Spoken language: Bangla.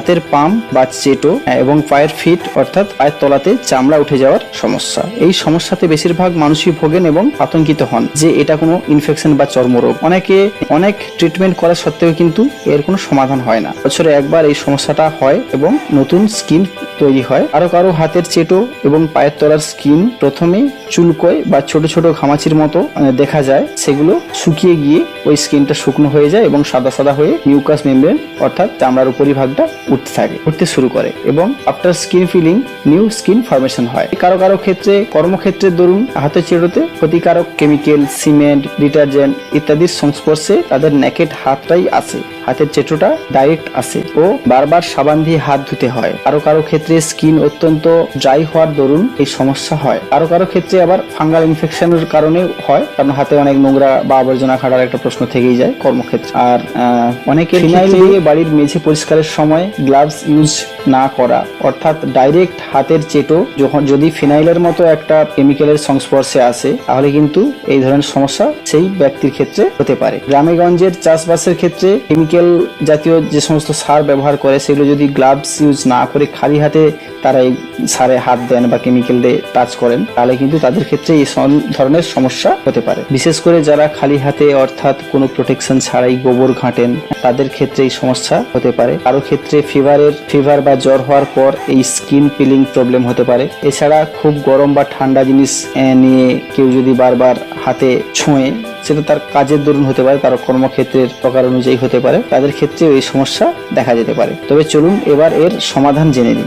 হাতের পাম বা চেটো এবং পায়ের ফিট, অর্থাৎ পায়ের তলাতে চামড়া উঠে যাওয়ার সমস্যা। এই সমস্যাতে বেশিরভাগ মানুষই ভোগেন এবং আতঙ্কিত হন যে এটা কোনো ইনফেকশন বা চর্মরোগ। অনেকে অনেক ট্রিটমেন্ট করা সত্ত্বেও কিন্তু এর কোনো সমাধান হয় না। বছরে একবার এই সমস্যাটা হয় এবং নতুন স্কিন তৈরি হয়। আরও কারও হাতের চেটো এবং পায়ের তলার স্কিন প্রথমে চুলকোয় বা ছোট ছোট ঘামাচির মতো দেখা যায়। সেগুলো শুকিয়ে গিয়ে ওই স্কিনটা শুকনো হয়ে যায় এবং সাদা সাদা হয়ে মিউকাস মেমব্রেন অর্থাৎ চামড়ার উপরিভাগটা উঠতে থাকে, উঠতে শুরু করে এবং after skin peeling new skin formation হয়। কারও কারও ক্ষেত্রে কর্মক্ষেত্রের দরুন হাতের চেটোতে ক্ষতিকারক কেমিক্যাল সিমেন্ট ডিটারজেন্ট ইত্যাদির সংস্পর্শে তাদের নেকেট হাতটাই আসে হাতের চেটোটা ডাইরেক্ট আসে ও বারবার সাবান দিয়ে হাত ধুতে হয়। কারও কারও ক্ষেত্রে স্কিন অত্যন্ত ড্রাই হওয়ার দরুন এই সমস্যা হয়। কারও কারও ক্ষেত্রে আবার ফাঙ্গাল ইনফেকশনের কারণে হয়। কারণ হাতে অনেক নোংরা বা আবর্জনা খাটার একটা প্রশ্ন থেকেই যায় কর্মক্ষেত্রে। আর অনেকে ফিনাইল দিয়ে বাড়ির মেঝে পরিষ্কারের সময় গ্লাভস ইউজ না করা। অর্থাৎ ডাইরেক্ট হাতের চেটো যখন যদি ফিনাইলের মতো একটা কেমিক্যালের সংস্পর্শে আসে, তাহলে কিন্তু এই ধরনের সমস্যা সেই ব্যক্তির ক্ষেত্রে হতে পারে। গ্রামে গঞ্জের চাষবাসের ক্ষেত্রে কেমিক্যাল জাতীয় যে সমস্ত সার ব্যবহার করে, সেগুলো যদি গ্লাভস ইউজ না করে খালি হাতে তারা এই সারে হাত দেন বা কেমিক্যাল দিয়ে টাচ করেন, তাহলে কিন্তু তাদের ক্ষেত্রে এই ধরনের সমস্যা হতে পারে। বিশেষ করে যারা খালি হাতে অর্থাৎ কোনো প্রোটেকশন ছাড়াই গোবর ঘাঁটেন, তাদের ক্ষেত্রে এই সমস্যা হতে পারে। কারও ক্ষেত্রে ফিভারের ফিভার বা জ্বর হওয়ার পর এই স্কিন পিলিং প্রবলেম হতে পারে। এছাড়া খুব গরম বা ঠান্ডা জিনিস নিয়ে কেউ যদি বারবার হাতে ছুঁয়ে সেটা তার কাজের দরুন হতে পারে, তার কর্মক্ষেত্রের প্রকার অনুযায়ী হতে পারে। তাদের ক্ষেত্রেও এই সমস্যা দেখা যেতে পারে। তবে চলুন এবার এর সমাধান জেনে নিই।